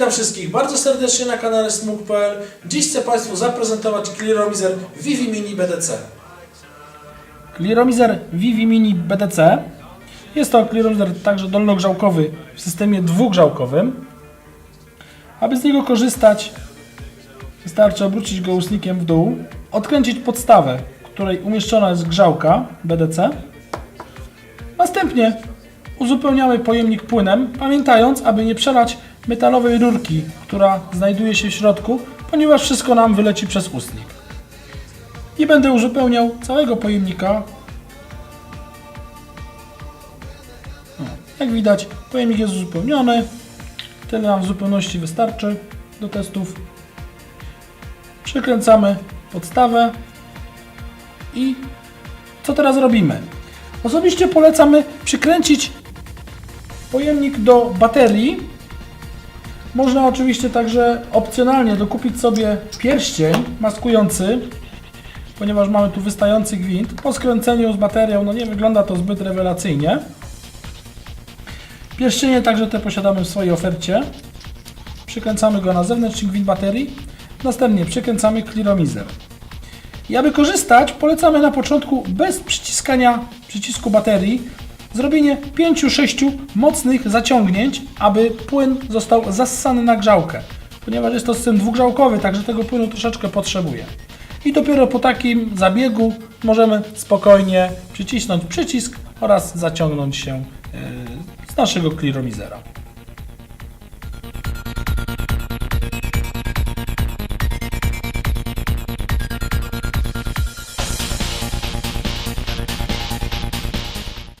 Witam wszystkich bardzo serdecznie na kanale Smug.pl. Dziś chcę Państwu zaprezentować Clearomizer Vivi Mini BDC. Clearomizer Vivi Mini BDC. Jest to clearomizer także dolnogrzałkowy w systemie dwugrzałkowym. Aby z niego korzystać, wystarczy obrócić go ustnikiem w dół, odkręcić podstawę, której umieszczona jest grzałka BDC. Następnie uzupełniamy pojemnik płynem, pamiętając, aby nie przelać metalowej rurki, która znajduje się w środku, ponieważ wszystko nam wyleci przez ustnik. Nie będę uzupełniał całego pojemnika. Jak widać, pojemnik jest uzupełniony. Tyle nam w zupełności wystarczy do testów. Przykręcamy podstawę i co teraz robimy? Osobiście polecamy przykręcić pojemnik do baterii. Można oczywiście także opcjonalnie dokupić sobie pierścień maskujący ponieważ mamy tu wystający gwint. Po skręceniu z baterią, no nie wygląda to zbyt rewelacyjnie. Pierścienie także te posiadamy w swojej ofercie. Przykręcamy go na zewnętrzny gwint baterii. Następnie przykręcamy clearomizer. I aby korzystać, polecamy na początku bez przyciskania przycisku baterii zrobienie 5-6 mocnych zaciągnięć, aby płyn został zassany na grzałkę. Ponieważ jest to system dwugrzałkowy, także tego płynu troszeczkę potrzebuje. I dopiero po takim zabiegu możemy spokojnie przycisnąć przycisk oraz zaciągnąć się e, z naszego clearomizera.